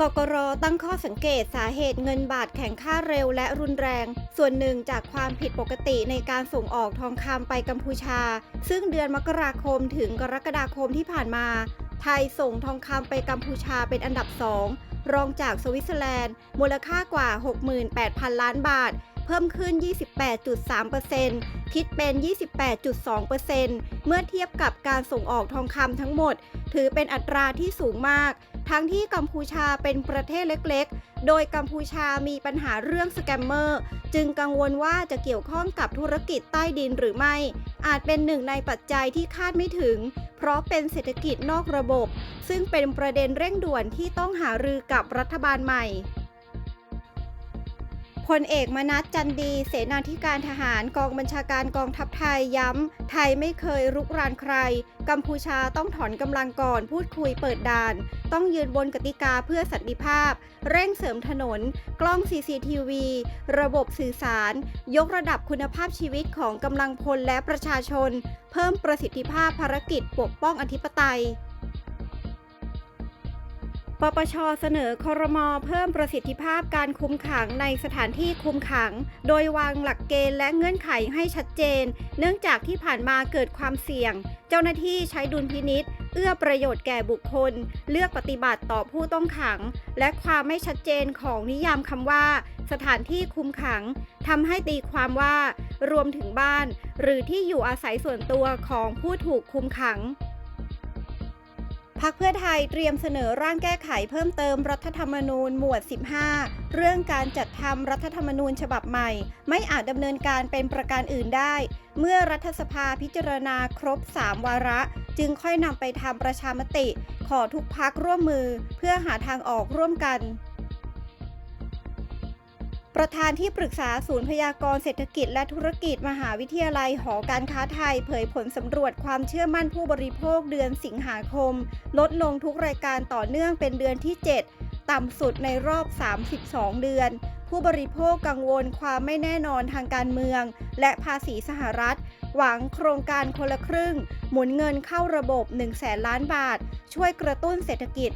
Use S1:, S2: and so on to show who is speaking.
S1: กกรตั้งข้อสังเกตสาเหตุเงินบาทแข็งค่าเร็วและรุนแรง ส่วนหนึ่งจากความผิดปกติในการส่งออกทองคำไปกัมพูชา ซึ่งเดือนมกราคมถึงกรกฎาคมที่ผ่านมา ไทยส่งทองคำไปกัมพูชาเป็นอันดับสองรองจากสวิตเซอร์แลนด์ มูลค่ากว่า 68,000 ล้านบาท เพิ่มขึ้น 28.3%คิดเป็น 28.2%เมื่อเทียบกับการส่งออกทองคำทั้งหมด ถือเป็นอัตราที่สูงมาก ทั้งที่กัมพูชาเป็นประเทศเล็กๆ โดยกัมพูชามีปัญหาเรื่องสแกมเมอร์ จึงกังวลว่าจะเกี่ยวข้องกับธุรกิจใต้ดินหรือไม่ อาจเป็นหนึ่งในปัจจัยที่คาดไม่ถึง เพราะเป็นเศรษฐกิจนอกระบบ ซึ่งเป็นประเด็นเร่งด่วนที่ต้องหารือกับรัฐบาลใหม่ พลเอกมนัสจันดี เสนาธิการทหารกองบัญชาการกองทัพไทยย้ำ ไทยไม่เคยรุกรานใคร กัมพูชาต้องถอนกำลังก่อนพูดคุยเปิดด่าน ต้องยืนบนกติกาเพื่อสันติภาพ เร่งเสริมถนน กล้อง CCTV ระบบสื่อสาร ยกระดับคุณภาพชีวิตของกำลังพลและประชาชน เพิ่มประสิทธิภาพภารกิจปกป้องอธิปไตย ปปชเสนอคอรมอเพิ่มประสิทธิภาพการคุมขังในสถานที่คุมขัง โดยวางหลักเกณฑ์และเงื่อนไขให้ชัดเจน เนื่องจากที่ผ่านมาเกิดความเสี่ยง เจ้าหน้าที่ใช้ดุลพินิษเอื้อประโยชน์แก่บุคคล เลือกปฏิบัติต่อผู้ต้องขัง และความไม่ชัดเจนของนิยามคำว่า สถานที่คุมขังทำให้ตีความว่ารวมถึงบ้าน หรือที่อยู่อาศัยส่วนตัวของผู้ถูกคุมขัง พักเพื่อไทยเตรียมเสนอร่างแก้ไขเพิ่มเติมรัฐธรรมนูญหมวด 15 เรื่องการจัดทำรัฐธรรมนูญฉบับใหม่ ไม่อาจดำเนินการเป็นประการอื่นได้ เมื่อรัฐสภาพิจารณาครบ 3 วาระ จึงค่อยนำไปทำประชามติ ขอทุกพักร่วมมือเพื่อหาทางออกร่วมกัน ประธานที่ปรึกษาศูนย์พยากรณ์เศรษฐกิจและธุรกิจมหาวิทยาลัยหอการค้าไทย เผยผลสำรวจความเชื่อมั่นผู้บริโภคเดือนสิงหาคม ลดลงทุกรายการต่อเนื่องเป็นเดือนที่ 7 ต่ำสุดในรอบ 32 เดือน ผู้บริโภคกังวลความไม่แน่นอนทางการเมือง และภาษีสหรัฐ หวังโครงการคนละครึ่ง หมุนเงินเข้าระบบ 1 0 0 0 0แสนล้านบาท ช่วยกระตุ้นเศรษฐกิจ